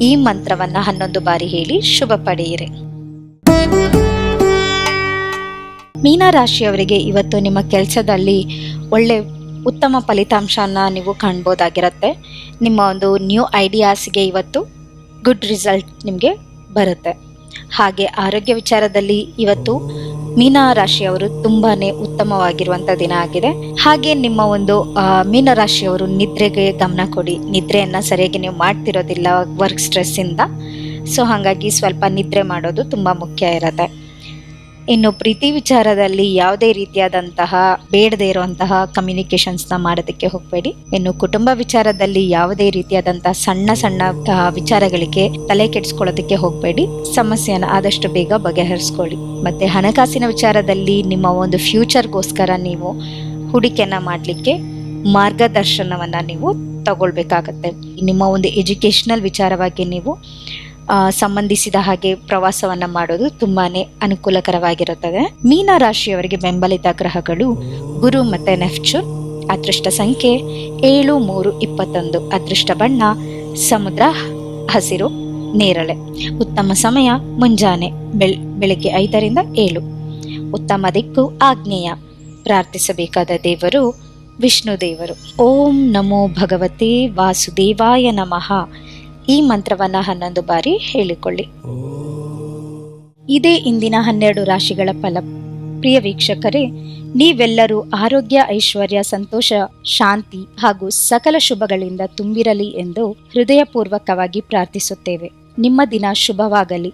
ಈ ಮಂತ್ರವನ್ನ ಹನ್ನೊಂದು ಬಾರಿ ಹೇಳಿ ಶುಭ ಪಡೆಯಿರಿ. ಮೀನರಾಶಿಯವರಿಗೆ ಇವತ್ತು ನಿಮ್ಮ ಕೆಲಸದಲ್ಲಿ ಒಳ್ಳೆ ಉತ್ತಮ ಫಲಿತಾಂಶನ ನೀವು ಕಾಣ್ಬೋದಾಗಿರುತ್ತೆ. ನಿಮ್ಮ ಒಂದು ನ್ಯೂ ಐಡಿಯಾಸ್ಗೆ ಇವತ್ತು ಗುಡ್ ರಿಸಲ್ಟ್ ನಿಮಗೆ ಬರುತ್ತೆ. ಹಾಗೆ ಆರೋಗ್ಯ ವಿಚಾರದಲ್ಲಿ ಇವತ್ತು ಮೀನ ರಾಶಿಯವರು ತುಂಬಾನೇ ಉತ್ತಮವಾಗಿರುವಂತ ದಿನ ಆಗಿದೆ. ಹಾಗೆ ನಿಮ್ಮ ಒಂದು ಮೀನ ರಾಶಿಯವರು ನಿದ್ರೆಗೆ ಗಮನ ಕೊಡಿ. ನಿದ್ರೆಯನ್ನ ಸರಿಯಾಗಿ ನೀವು ಮಾಡ್ತಿರೋದಿಲ್ಲ ವರ್ಕ್ ಸ್ಟ್ರೆಸ್ ಇಂದ. ಸೊ ಹಾಗಾಗಿ ಸ್ವಲ್ಪ ನಿದ್ರೆ ಮಾಡೋದು ತುಂಬಾ ಮುಖ್ಯ ಇರತ್ತೆ. ಇನ್ನು ಪ್ರೀತಿ ವಿಚಾರದಲ್ಲಿ ಯಾವುದೇ ರೀತಿಯಾದಂತಹ ಬೇಡದೇ ಇರುವಂತಹ ಕಮ್ಯುನಿಕೇಶನ್ಸ್ನ ಮಾಡೋದಕ್ಕೆ ಹೋಗಬೇಡಿ. ಇನ್ನು ಕುಟುಂಬ ವಿಚಾರದಲ್ಲಿ ಯಾವುದೇ ರೀತಿಯಾದಂತಹ ಸಣ್ಣ ಸಣ್ಣ ವಿಚಾರಗಳಿಗೆ ತಲೆ ಕೆಡಿಸ್ಕೊಳ್ಳೋದಕ್ಕೆ ಹೋಗಬೇಡಿ. ಸಮಸ್ಯೆಯನ್ನು ಆದಷ್ಟು ಬೇಗ ಬಗೆಹರಿಸ್ಕೊಳ್ಳಿ. ಮತ್ತೆ ಹಣಕಾಸಿನ ವಿಚಾರದಲ್ಲಿ ನಿಮ್ಮ ಒಂದು ಫ್ಯೂಚರ್ಗೋಸ್ಕರ ನೀವು ಹೂಡಿಕೆಯನ್ನ ಮಾಡಲಿಕ್ಕೆ ಮಾರ್ಗದರ್ಶನವನ್ನ ನೀವು ತಗೊಳ್ಬೇಕಾಗತ್ತೆ. ನಿಮ್ಮ ಒಂದು ಎಜುಕೇಶನಲ್ ವಿಚಾರವಾಗಿ ನೀವು ಸಂಬಂಧಿಸಿದ ಹಾಗೆ ಪ್ರವಾಸವನ್ನ ಮಾಡೋದು ತುಂಬಾನೇ ಅನುಕೂಲಕರವಾಗಿರುತ್ತದೆ. ಮೀನ ರಾಶಿಯವರಿಗೆ ಬೆಂಬಲಿತ ಗ್ರಹಗಳು ಗುರು ಮತ್ತೆ ನೆಫ್ಚೂನ್ ಅದೃಷ್ಟ ಸಂಖ್ಯೆ ಏಳು, ಮೂರು, ಇಪ್ಪತ್ತೊಂದು. ಅದೃಷ್ಟ ಬಣ್ಣ ಸಮುದ್ರ, ಹಸಿರು, ನೇರಳೆ. ಉತ್ತಮ ಸಮಯ ಮುಂಜಾನೆ, ಬೆಳ್, ಬೆಳಗ್ಗೆ ಐದರಿಂದ ಏಳು. ಉತ್ತಮ ದಿಕ್ಕು ಆಗ್ನೇಯ ಪ್ರಾರ್ಥಿಸಬೇಕಾದ ದೇವರು ವಿಷ್ಣು ದೇವರು. ಓಂ ನಮೋ ಭಗವತೆ ವಾಸುದೇವಾಯ ನಮಃ. ಈ ಮಂತ್ರವನ್ನ ಹನ್ನೊಂದು ಬಾರಿ ಹೇಳಿಕೊಳ್ಳಿ. ಇದೇ ಇಂದಿನ ಹನ್ನೆರಡು ರಾಶಿಗಳ ಫಲ. ಪ್ರಿಯ ವೀಕ್ಷಕರೇ, ನೀವೆಲ್ಲರೂ ಆರೋಗ್ಯ, ಐಶ್ವರ್ಯ, ಸಂತೋಷ, ಶಾಂತಿ ಹಾಗೂ ಸಕಲ ಶುಭಗಳಿಂದ ತುಂಬಿರಲಿ ಎಂದು ಹೃದಯಪೂರ್ವಕವಾಗಿ ಪ್ರಾರ್ಥಿಸುತ್ತೇವೆ. ನಿಮ್ಮ ದಿನ ಶುಭವಾಗಲಿ.